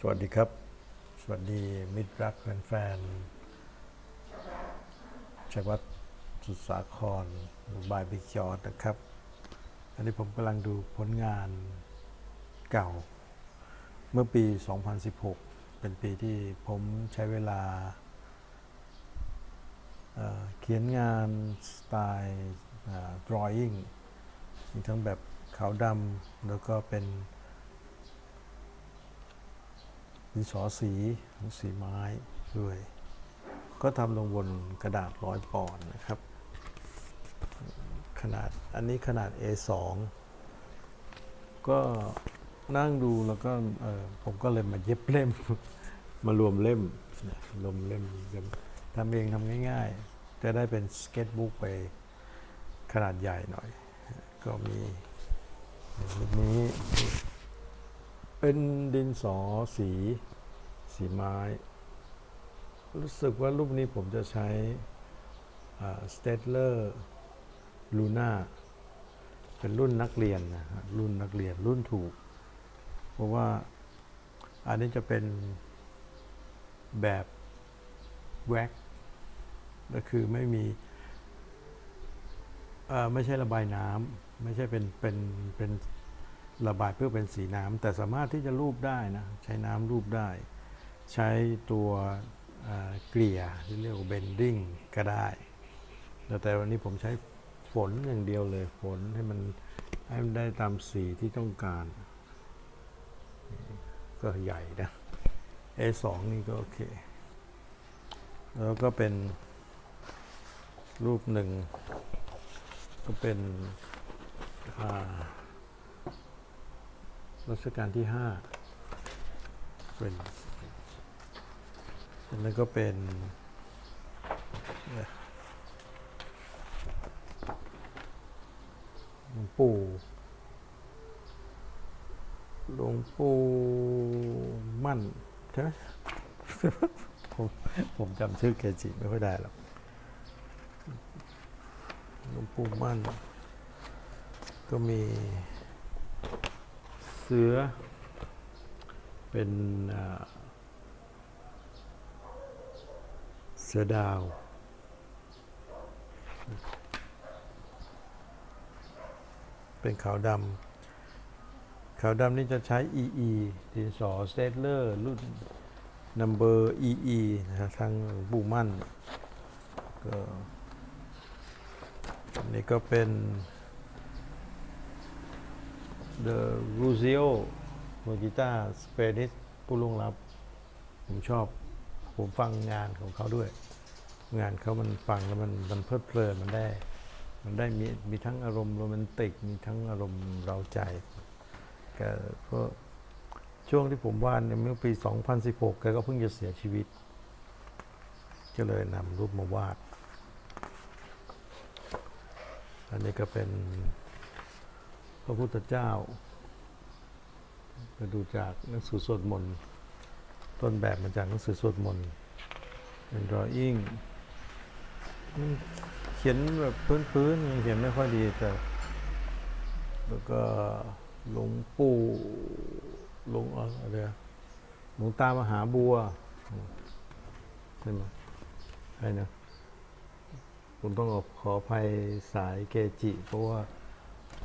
สวัสดีครับ สวัสดีมิตรรักแฟนๆชัยวัฒน์สุสาครบายบิจอดนะครับ อันนี้ผมกำลังดูผลงานเก่า เมื่อปี 2016 เป็นปีที่ผมใช้เวลาเเขียนงานสไตล์เอ่อ drawing ทั้งแบบขาวดำแล้วก็เป็น ดินสอสีสีไม้ด้วย ก็ทำลงบนกระดาษร้อยปอนด์นะครับ ขนาดอันนี้ขนาด A2 ก็นั่งดูแล้วก็ผมก็เลยมาเย็บเล่ม มารวมเล่มรวมเล่มทำเองทำง่าย ๆ จะได้เป็นสเก็ตบุ๊กไปขนาดใหญ่หน่อย ก็มีรูปนี้ เป็นดินสอสี สีไม้ รู้สึกว่ารูปนี้ผมจะใช้สเตทเลอร์ลูน่าเป็นรุ่นนักเรียนนะรุ่นนักเรียนรุ่นถูก เพราะว่าอันนี้จะเป็นแบบแว็กก็คือไม่มีไม่ใช่ระบายน้ำไม่ใช่เป็นเป็นเป็นระบายเพื่อเป็นสีน้ำแต่สามารถที่จะรูปได้นะ ใช้น้ำรูปได้ ใช้ตัวเกลี่ยที่เรียกว่าเบนดิ้งก็ได้แต่แต่วันนี้ผมใช้ฝนอย่างเดียวเลยฝนให้มันให้มันได้ตามสีที่ต้องการ ก็ใหญ่นะ A2 นี่ก็โอเค แล้วก็เป็นรูปหนึ่ง ก็เป็นรัชกาลที่ห้าเป็น อันนั้นก็เป็นหลวงปู่หลวงปู่มั่นใช่ไหมผมผมจำชื่อเกจิไม่ค่อยได้หรอกหลวงปู่มั่น ก็มีเสือเป็นอ่าเสือดาว เป็นขาวดำขาวดำนี่จะใช้ EE ดินสอสเตเลอร์รุ่น number EE นะครับทางบูมั่นก็อันนี้ก็เป็น The Ruzio มือกีตาร์สเปนิสผู้ลวงลับ ผมชอบ ผมฟังงานของเขาด้วย งานเขามันฟังแล้วมันมันเพลิดเพลินมันได้ มันได้มีมีทั้งอารมณ์โรแมนติก มีทั้งอารมณ์เราใจก็เพราะช่วงที่ผมวาดเนี่ยเมื่อปี 2016แกก็เพิ่งจะเสียชีวิต ก็เลยนำรูปมาวาด อันนี้ก็เป็นพระพุทธเจ้าก็ดูจากหนังสือสวดมนต์ ต้นแบบมาจากหนังสือสวดมนต์เป็น drawing อืมเขียนแบบพื้นๆเขียนไม่ค่อยดีแต่ แล้วก็หลวงปู่หลวงอะไรหลวงตามหาบัวใช่ไหมใช่นะผมต้องขอขออภัยสายเกจิ เพราะว่า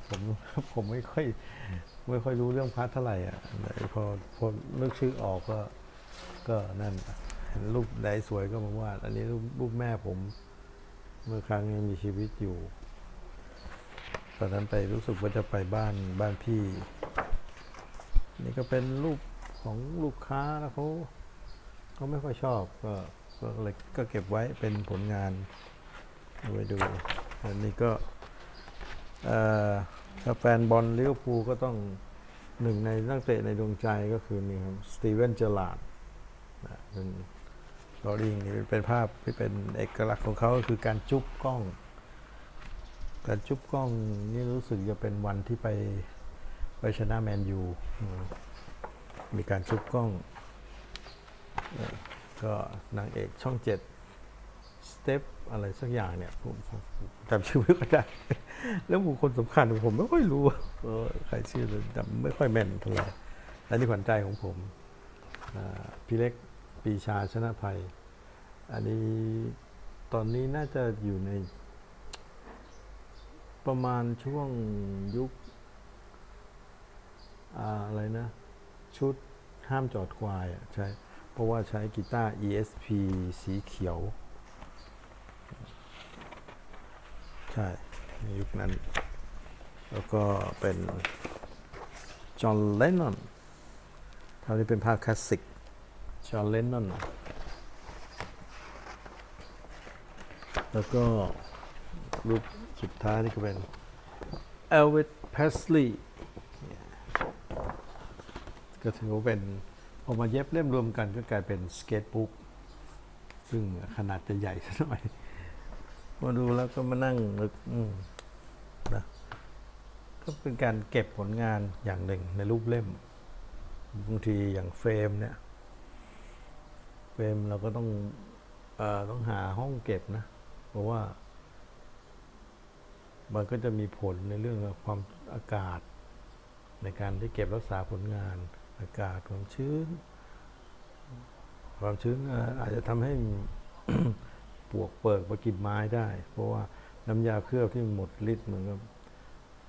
ผมผมไม่ค่อย ไม่ค่อยรู้เรื่องพระเท่าไหร่อะพอพอนึกชื่อออกก็ ก็นั่นเห็นรูปใดสวยก็มาวาด อันนี้รูปรูปแม่ผม เมื่อครั้งยังมีชีวิตอยู่ ตอนนั้นไปรู้สึกว่าจะไปบ้านบ้านพี่ นี่ก็เป็นรูปของลูกค้าแล้วเขาเขาไม่ค่อยชอบก็ก็เลยก็เก็บไว้เป็นผลงานเอาไว้ดูอันนี้ก็ถ้าแฟนบอลลิเวอร์พูลก็ต้องหนึ่งในนักเตะในดวงใจก็คือนี่ครับสตีเวนเจอร์ลาร์ด เป็นลอริงนี่เป็นภาพที่เป็นเอกลักษณ์ของเขาก็คือการจุ๊บกล้อง การจุ๊บกล้องนี่รู้สึกจะเป็นวันที่ไปไปชนะแมนยูมีการจุ๊บกล้อง ก็นางเอกช่องเจ็ดสเต็ปอะไรสักอย่างเนี่ยผมจำชื่อไม่ค่อยได้ แล้วบุคคลสำคัญผมไม่ค่อยรู้ใครชื่อจำไม่ค่อยแม่นเท่าไหร่และนี่ขวัญใจของผม พี่เล็กปีชาชนะภัย อันนี้ตอนนี้น่าจะอยู่ใน ประมาณช่วงยุคออะไรนะ ชุดห้ามจอดควายใช่เพราะว่าใช้กีตาร์ ESP สีเขียว ใช่ ในยุคนั้น แล้วก็เป็นจอห์นเลนนอน เท่านี้เป็นภาพคลาสสิกจอห์นเลนนอนแล้วก็รูปสุดท้ายนี่ก็เป็น Elvis Presley ก็ถือว่าเป็นพอมาเย็บเล่มรวมกันก็กลายเป็นสเก็ตบุ๊กซึ่งขนาดจะใหญ่สักหน่อยมาดูแล้วก็มานั่งนึกนะก็เป็นการเก็บผลงานอย่างหนึ่งในรูปเล่ม บางทีอย่างเฟรมเนี่ย เฟรมเราก็ต้องอต้องหาห้องเก็บนะ เพราะว่า มันก็จะมีผลในเรื่องของความอากาศ ในการที่เก็บรักษาผลงาน อากาศความชื้น ความชื้นอาจจะทำให้ปวกเปิกมากินไม้ได้ เพราะว่าน้ำยาเคลือบที่หมดฤทธิ์มันก็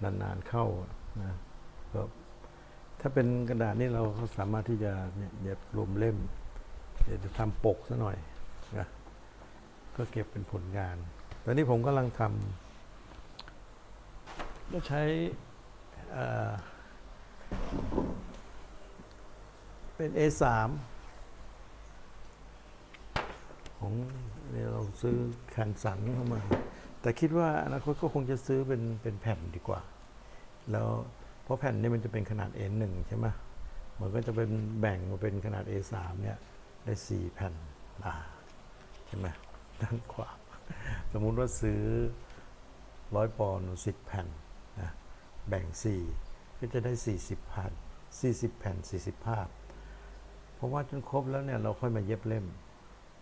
นานๆเข้านะก็ ถ้าเป็นกระดาษนี่เราสามารถที่จะเนี่ยเย็บรวมเล่มเดี๋ยวจะทำปกซะหน่อยนะก็เก็บเป็นผลงาน ตอนนี้ผมกำลังทำก็ใช้เอ่อเป็น A3 ของเนี่ยเราซื้อแคนสันเข้ามา แต่คิดว่าอนาคตก็คงจะซื้อเป็นเป็นแผ่นดีกว่า แล้ว เพราะแผ่นนี่มันจะเป็นขนาด A1 ใช่ไหมมันก็จะเป็นแบ่งมาเป็นขนาด A3 เนี่ยได้ 4 แผ่นอ่าใช่ไหมด้านขวาสมมุติว่าซื้อร้อยปอนด์สิบแผ่นนะแบ่ง 4 ก็จะได้ 40แผ่น40 แผ่น 40 ภาพ เพราะว่าจนครบแล้วเนี่ยเราค่อยมาเย็บเล่ม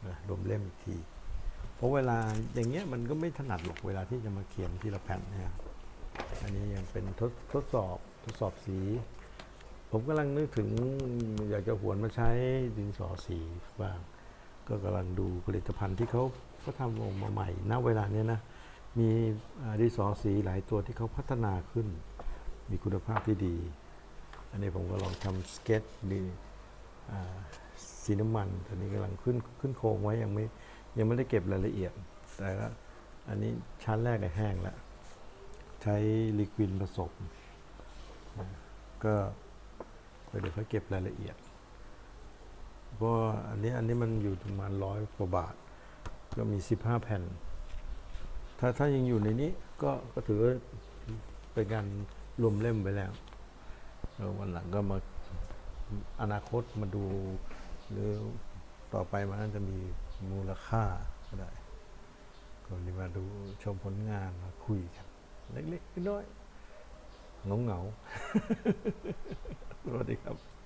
นะรวมเล่มอีกที เพราะเวลาอย่างเงี้ยมันก็ไม่ถนัดหรอกเวลาที่จะมาเขียนทีละแผ่นเนี่ย อันนี้ยังเป็นทดทดสอบทดสอบสี ผมกำลังนึกถึงอยากจะหวนมาใช้ดินสอสีบ้างก็กำลังดูผลิตภัณฑ์ที่เขาเขาทำออกมาใหม่ณเวลานี้นะมีดินสอสีหลายตัวที่เขาพัฒนาขึ้น มีคุณภาพที่ดี อันนี้ผมก็ลองทำสเก็ตดีสีน้ำมันตอนนี้กำลังขึ้นขึ้นโครงไว้ยังไม่ยังไม่ได้เก็บรายละเอียดแต่ก็อันนี้ชั้นแรกแห้งแล้ว ใช้ลิควิดผสม ก็เดี๋ยวค่อยเก็บรายละเอียด เพราะอันนี้อันนี้มันอยู่ประมาณร้อยกว่าบาท ก็มี 15 แผ่น ถ้าถ้ายังอยู่ในนี้ก็ก็ถือเป็นการรวมเล่มไปแล้วแล้ววันหลังก็มาอนาคตมาดู หรือต่อไปมันน่าจะมีมูลค่าก็ได้ก็นี่มาดูชมผลงานมาคุยกัน เล็กๆน้อยๆเงาๆสวัสดีครับ